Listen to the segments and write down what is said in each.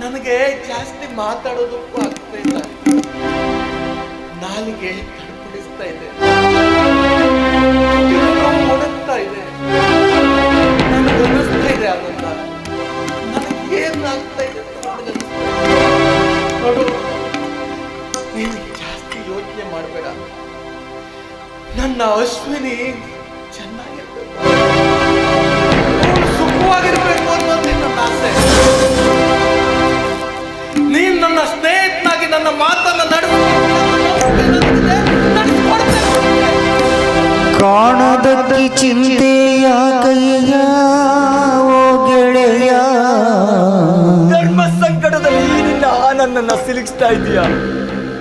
ನನಗೆ ಜಾಸ್ತಿ ಮಾತಾಡೋದಕ್ಕೂ ಆಗ್ತಾ ಇಲ್ಲ. ನಾಲಿಗೆ ತಡ್ಪಿಡಿಸ್ತಾ ಇದೆ. ಒಣಗ್ತಾ ಇದೆ. ನನಗೆ ಅನ್ನಿಸ್ತಾ ಇದೆ ಅದನ್ನ ನನಗೆ ಏನಾಗ್ತಾ ಇದೆ. ನೋಡು, ನೀನು ಜಾಸ್ತಿ ಯೋಚನೆ ಮಾಡಬೇಡ. ನನ್ನ ಅಶ್ವಿನಿ ಚೆನ್ನಾಗಿರ್ಬೇಕು ನನ್ನ ಸ್ನೇಹಿತನಾಗಿ ನನ್ನ ಮಾತನ್ನು ಮಾತನ್ನ ಕಾಣದಕ್ಕೆ ಚಿಂತೆಯ ಕೈಯ ಓ ಗೆಳೆಯ. ಧರ್ಮ ಸಂಕಟದಲ್ಲಿ ನಿನ್ನ ನನ್ನನ್ನ ಸಿಲುಕಿಸ್ತಾ ಇದೀಯ?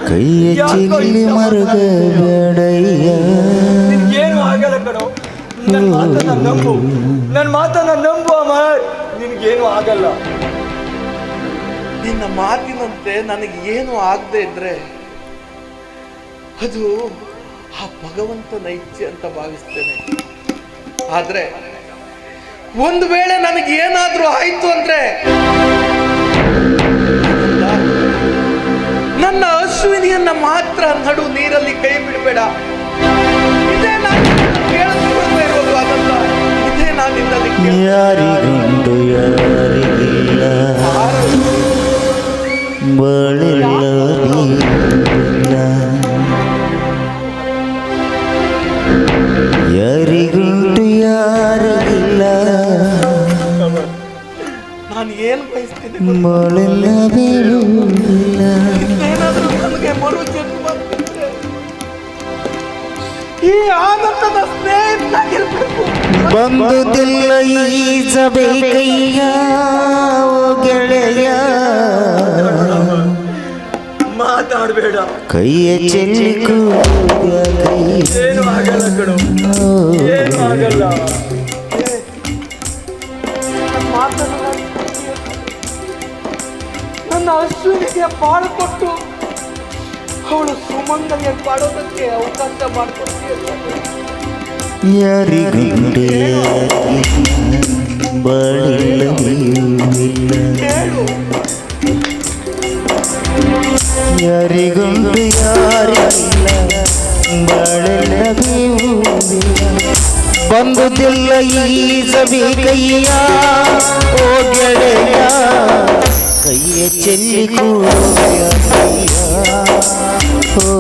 ಕೈಯ ಚಿಲ್ಲಿ ಮರುಗಬೇಡಯ್ಯ ನಿನ್ಗೇನು ಆಗಲ್ಲ ಕಣೋ. ನನ್ನ ಮಾತನ್ನ ನಂಬು. ನನ್ನ ಮಾತನ್ನ ನಂಬು ಅಮ್ಮ ನಿನ್ಗೇನು ಆಗಲ್ಲ. ನಿನ್ನ ಮಾತಿನಂತೆ ನನಗೆ ಏನು ಆಗದೆ ಇದ್ರೆ ಅದು ಆ ಭಗವಂತನ ಇಚ್ಛೆ ಅಂತ ಭಾವಿಸ್ತೇನೆ. ಆದ್ರೆ ಒಂದು ವೇಳೆ ನನಗೆ ಏನಾದರೂ ಆಯ್ತು ಅಂದ್ರೆ ನನ್ನ ಅಶ್ವಿನಿಯನ್ನ ಮಾತ್ರ ನಡು ನೀರಲ್ಲಿ ಕೈ ಬಿಡಬೇಡ. ಇದೇ ನಾನು ಕೇಳಿಸ್ಕೊಳ್ತಾ ಇರೋದು ಅದಲ್ಲ ಇದೇ ನಾನು ನನಗೆ ಮರು ಜನ್ಮ ಸಿಕ್ಕಿದ್ರೆ ಈ ಆನಂದದ ಸ್ನೇಹಿತನಾಗಿರ್ಬೇಕು ಬಂದುದಿಲ್ಲ ಈಸಬೇಕಯ್ಯ ಓ ಗೆಳೆಯ. ಮಾತಾಡಬೇಡ. ಕೈಯ ಚೆಲ್ಲಿಕು ಏನು ಆಗಲ್ಲ ಕಣೋ. ಏನು ಆಗಲ್ಲ. ನಾನು ನನ್ನ ಅಶ್ವಿನಿಗೆ ಬಾಳು ಕೊಟ್ಟು ಅವಳು ಸುಮಂಗಲಿಯ ಪಾಡೋದಕ್ಕೆ ಅವಕಾಶ ಮಾಡಿಕೊಡ್ತೀಯಲ್ಲ. ಯಾರಿಗುಂಟು ಯಾರಿಗಿಲ್ಲ ಬಳಿಲ್ಲ ಬಂದುದಿಲ್ಲ ಈಸಬೇಕಯ್ಯ ಓ ಗೆಳೆಯ ಕೈಯ ಚೆಲ್ಲಿ ಕೈಯ. ಓ.